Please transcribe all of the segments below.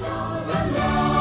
Lord, the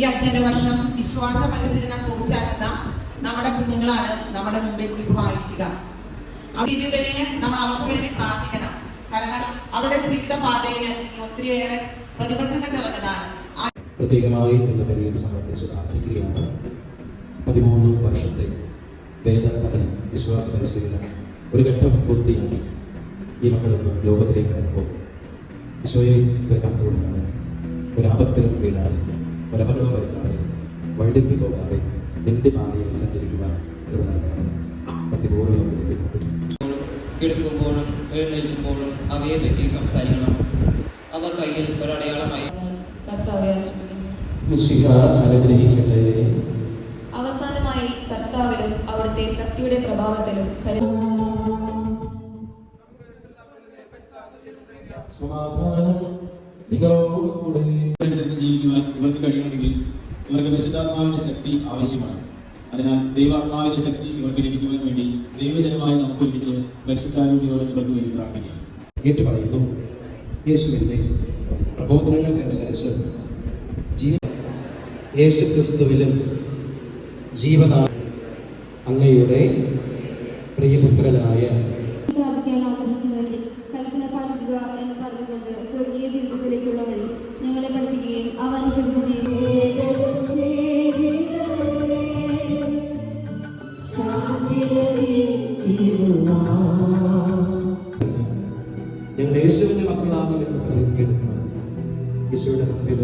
ഈ അധ്യയന വർഷം വിശ്വാസ പരിശീലനം പൂർത്തിയാക്കുന്ന നമ്മുടെ കുഞ്ഞുങ്ങളാണ് നമ്മുടെ മുമ്പിൽ അവിടെ ഇരുവരിന് നമ്മൾ അവർക്ക് വേണ്ടി പ്രാർത്ഥിക്കണം. കാരണം അവരുടെ ജീവിത പാതയിൽ ഒത്തിരിയേറെ പ്രതിബന്ധങ്ങൾ നിറഞ്ഞതാണ്. പ്രത്യേകമായി എന്ന പരിഗണന സമർപ്പിച്ച് പ്രാർത്ഥിക്കുകയാണ്. പതിമൂന്ന് വർഷത്തെ വേദ പഠനം വിശ്വാസ പരിശീലനം ഒരു ഘട്ടം പൂർത്തിയാക്കി ഈ മക്കളൊന്ന് ലോകത്തിലേക്ക് ഇറങ്ങുമ്പോൾ ഈശോയെ ഇവർ ഒരു ഒരാപത്തിലും വീഴാതെ ഒരപകടവും വരുത്താതെ വഴുതി പോകാതെ നിന്റെ പാതയിൽ സഞ്ചരിക്കുവാൻ നൽകണം കിടക്കുമ്പോഴും എഴുന്നേൽക്കുമ്പോഴും അവയെ പറ്റി സംസാരിക്കണം. അവ കയ്യിൽ ഒരടയാളമായി. അനുഗ്രഹിക്കട്ടെ അവസാനമായി കർത്താവിലും അവിടുത്തെ ശക്തിയുടെ പ്രഭാവത്തിലും സമാധാനം നിങ്ങളോടുകൂടെ. ജീവിക്കുവാൻ ഇവർക്ക് കഴിയണമെങ്കിൽ ഇവർക്ക് പരിശുദ്ധാത്മാവിന്റെ ശക്തി ആവശ്യമാണ്. അതിനാൽ ദൈവാത്മാവിന്റെ ശക്തി ഇവർക്ക് ലഭിക്കുവാൻ വേണ്ടി ദൈവജനമായി നമുക്ക് ഒരുമിച്ച് പരിശുദ്ധാരൂഢിയോട് ഇവർക്ക് വേണ്ടി പ്രാർത്ഥിക്കാം. ഏറ്റു പറയുന്നു യേശുവിന്റെ പ്രബോധനങ്ങൾക്കനുസരിച്ച് ജീവ യേശു ക്രിസ്തുവിലും ജീവനാ അങ്ങയുടെ പ്രിയപുത്രനായ പ്രാപിക്കാൻ ആഗ്രഹിക്കുന്നവരിൽ കൽപ്പന പാലിക്കുക എന്ന് പറഞ്ഞുകൊണ്ട് സ്വർഗീയ ജീവിതത്തിലേക്കുള്ള വഴി ഞങ്ങളെ പഠിപ്പിക്കുകയും അവ അനുസരിച്ച് ഞങ്ങൾ യേശുവിന്റെ മക്കളാകുമെന്ന് പ്രതിജ്ഞയെടുക്കണം യേശുവിന്റെ മുമ്പിൽ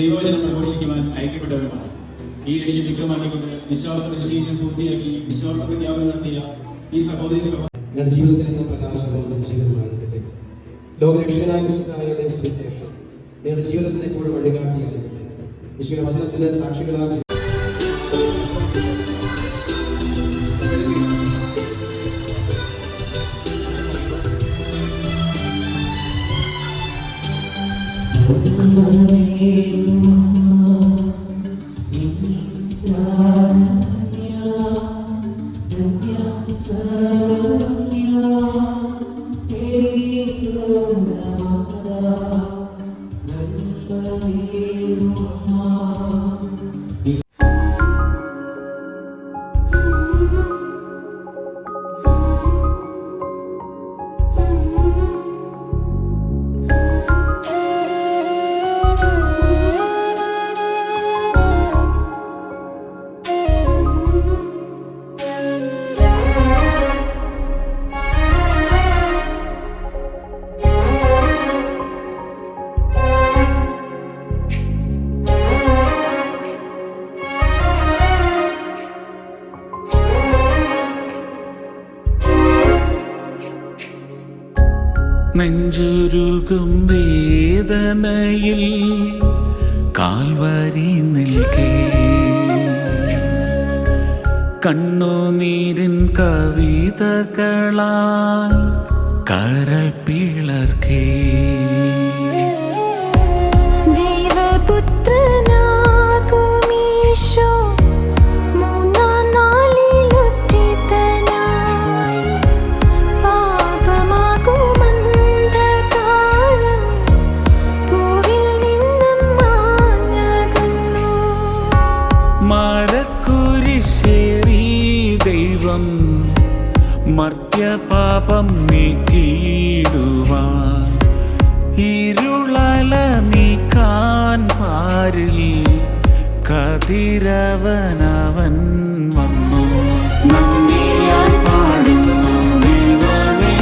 ദൈവവചനം പ്രഘോഷിക്കുവാൻ അയക്കപ്പെട്ടവരുമാണ് ഈ ലക്ഷ്യം വ്യക്തമാക്കിക്കൊണ്ട് വിശ്വാസ പരിശീലനം പൂർത്തിയാക്കി വിശ്വാസ പ്രഖ്യാപനം നടത്തിയ ഈ സഹോദരി സഹോദരൻ ജീവിതത്തിൽ ജീവിതമായിരിക്കട്ടെ ലോകരക്ഷകനായ സുവിശേഷം. നിങ്ങളുടെ ജീവിതത്തിന് എപ്പോഴും വഴികാട്ടിയായിരിക്കട്ടെ വചനത്തിന് Amen. നെഞ്ചുരുകും വേദനയിൽ കാൽവരി നിൽക്കേ. കണ്ണുനീരിൻ കവിതകളാൽ കരൾ പിളർക്കേ. ദൈവപുത്രനാകുമീശോ കതിരവനവൻ വന്നു. നന്ദിയാൽ പാടുന്നു ദൈവമേ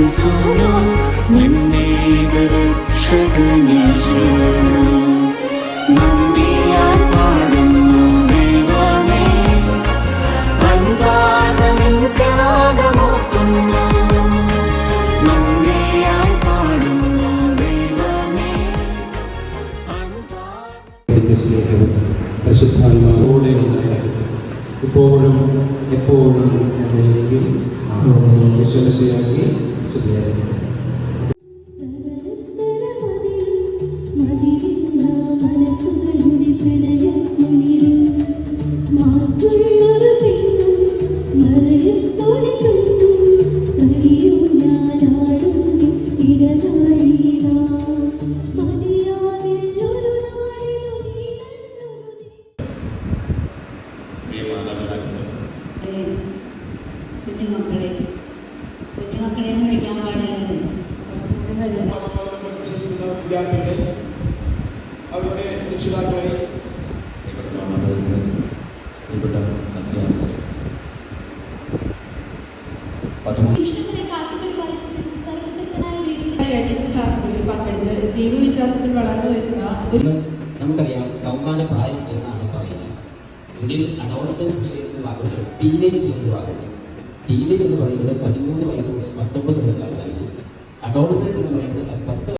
ദൈവത്തിൻ സുനോ നിന്നെ രക്ഷകനീശോ നന്ദിയാൽ പാടുന്നു ദൈവമേ. അൻപാനവിൻ ത്യാഗമോക്കുന്നു നന്ദിയാൽ പാടുന്നു ദൈവമേ. സ്നേഹവും പരിശുദ്ധാത്മാവോടെ. ഇപ്പോഴും എപ്പോഴും എന്നേക്കും വിശ്വസിയാക്കി Today. വിദ്യാർത്ഥികളെ അവരുടെ രക്ഷിതാക്കളെ ദൈവവിശ്വാസത്തിൽ വളർന്നു വരുന്ന ഒരു നമുക്കറിയാം കൗമാര പ്രായം എന്നാണ് പറയുന്നത്. ഇംഗ്ലീഷിൽ അഡോൾസൻസ് എന്ന വാക്കുണ്ട് ടീനേജ് എന്ന വാക്കുണ്ട് ടീനേജ് എന്ന് പറയുന്നത് പതിമൂന്ന് വയസ്സ് മുതൽ പത്തൊമ്പത് വയസ്സ് അവസാനിക്കും അഡോൾസൻസ് എന്ന് പറയുന്നത് പത്ത്